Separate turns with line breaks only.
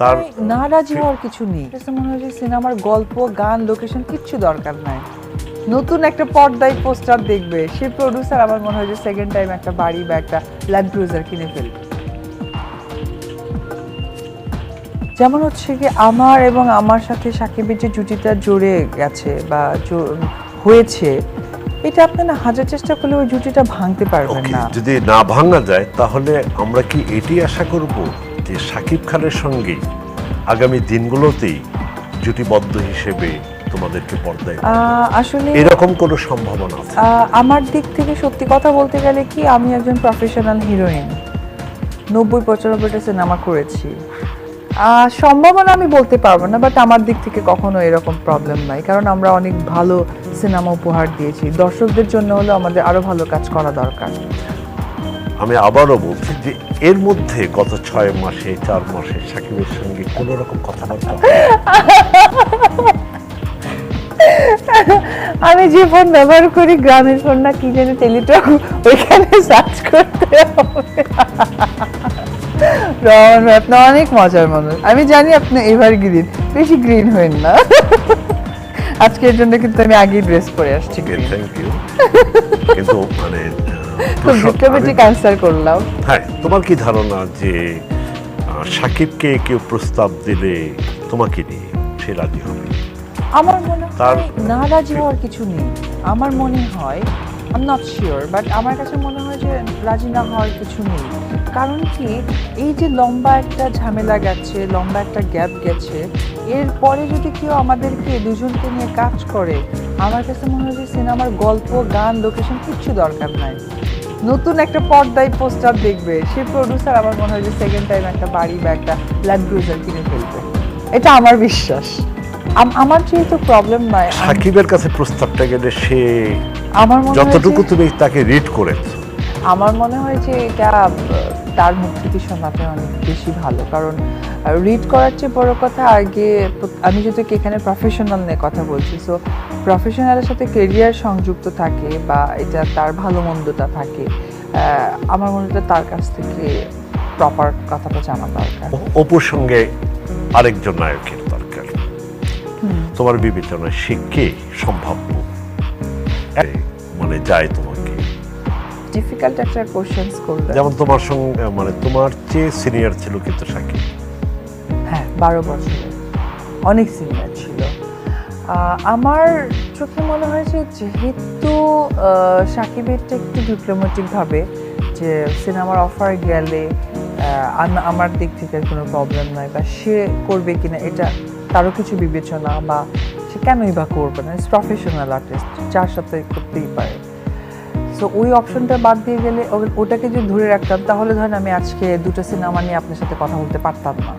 তার
হওয়ার কিছু নেই। মনে হয় সিনেমার গল্প গান লোকেশন কিচ্ছু দরকার নাই। নতুন একটা পর্দায় পোস্টার দেখবে। সে প্রডিউসার আমার মনে হয় যে সেকেন্ড টাইম একটা বাড়ি বা একটা ল্যান্ড ক্রুজার কিনে ফেলবে। যেমন হচ্ছে কি আমার এবং আমার সাথে সাকিবের যে জুটিটা জুড়ে গেছে বা হয়েছে এটা আপনি না হাজার চেষ্টা করলে ওই জুটিটা ভাঙতে পারবেন না।
যদি না ভাঙা যায় তাহলে আমরা কি এটি আশা করব? যে সাকিব খানের সঙ্গে আগামী দিনগুলোতেই জুটিবদ্ধ হিসেবে তোমাদেরকে পর্দায়
আসলে
এরকম কোনো সম্ভাবনা আছে?
আমার দিক থেকে সত্যি কথা বলতে গেলে কি আমি একজন প্রফেশনাল হিরোইন নব্বই পঁচানব্বইটা সিনেমা করেছি। সম্ভাবনা আমি বলতে পারব না বাট আমার দিক থেকে কখনো এরকম প্রবলেম নাই। কারণ আমরা অনেক ভালো সিনেমা উপহার দিয়েছি। দর্শকদের জন্য হলে আমাদের আরও ভালো কাজ করা দরকার।
আমি আবারও বলছি যে এর মধ্যে গত ছয় মাসে চার মাসে সাকিবের সঙ্গে কোনো রকম কথাবার্তা
আমি যে ফোন ব্যবহার করি গ্রামের ফোন না কি জানি টেলিটক ওইখানে সার্চ করতে হবে। রহমান আপনি অনেক মজার মানুষ। আমি জানি আপনি এবার গ্রিন বেশি গ্রিন হবেন না। আজকের জন্য কিন্তু আমি আগেই ড্রেস পরে আসছি।
থ্যাংক ইউ কিন্তু মানে প্রসঙ্গ-
ডিপ্লোমেটিক অ্যান্সার করলাম।
হ্যাঁ তোমার কি ধারণা যে সাকিবকে কেউ প্রস্তাব দিলে তোমাকে নিয়ে সে রাজি হবে?
আমার মনে হয় নারাজি হওয়ার কিছু নেই। আমার মনে হয় আম নট শিওর বাট আমার কাছে মনে হয় যে রাজি না হওয়ার কিছু নেই। কারণ কি এই যে লম্বা একটা ঝামেলা গেছে লম্বা একটা গ্যাপ গেছে এরপরে যদি কেউ আমাদেরকে দুজনকে নিয়ে কাজ করে আমার কাছে মনে হয় যে সিনেমার গল্প গান লোকেশন কিচ্ছু দরকার নাই। নতুন একটা পর্দায় পোস্টার দেখবে। সে প্রডিউসার আমার মনে হয় যে সেকেন্ড টাইম একটা বাড়ি বা একটা ল্যান্ড ক্রুজার কিনে ফেলবে। এটা আমার বিশ্বাস। আম- আমার যেহেতু প্রবলেম নাই
সাকিবের কাছে প্রস্তাবটা গেলে সে
আমার মনে হয়
যতটুকু তুমি তাকে রিড করেছ।
আমার মনে হয় যে এটা তার মুখ থেকে শোনাতে অনেক বেশি ভালো। কারণ রিড করার চেয়ে বড় কথা আগে আমি যদি এখানে প্রফেশনাল নিয়ে কথা বলছি সো প্রফেশনালের সাথে কেরিয়ার সংযুক্ত থাকে বা এটা তার ভালো মন্দটা থাকে আমার মনে হয় তার কাছ থেকে প্রপার কথাটা জানা দরকার।
অপুর সঙ্গে আরেকজন নায়কের দরকার। তোমার বিবেচনায় সে কে সম্ভাব্য? মানে যায় তোমাকে।
ডিফিকাল্ট একটা কোশ্চেন্স করলে
যেমন তোমার সঙ্গে মানে তোমার চেয়ে সিনিয়র ছিল কিন্তু সাকিব।
বারো বছরের। অনেক সিনিয়র ছিল। আমার চোখে মনে হয় যে যেহেতু সাকিবেরটা একটু ডিপ্লোমেটিক ভাবে যে সিনেমার অফার গেলে আমার দিক থেকে কোনো প্রবলেম নাই বা সে করবে কিনা এটা তারও কিছু বিবেচনা বা সে কেনই বা করবে না। প্রফেশনাল আর্টিস্ট যার সাথে করতেই পারে। সো ওই অপশনটা বাদ দিয়ে গেলে ওটাকে যদি ধরে রাখতাম, তাহলে ধরেন আমি আজকে দুটো সিনেমা নিয়ে আপনার সাথে কথা বলতে পারতাম না।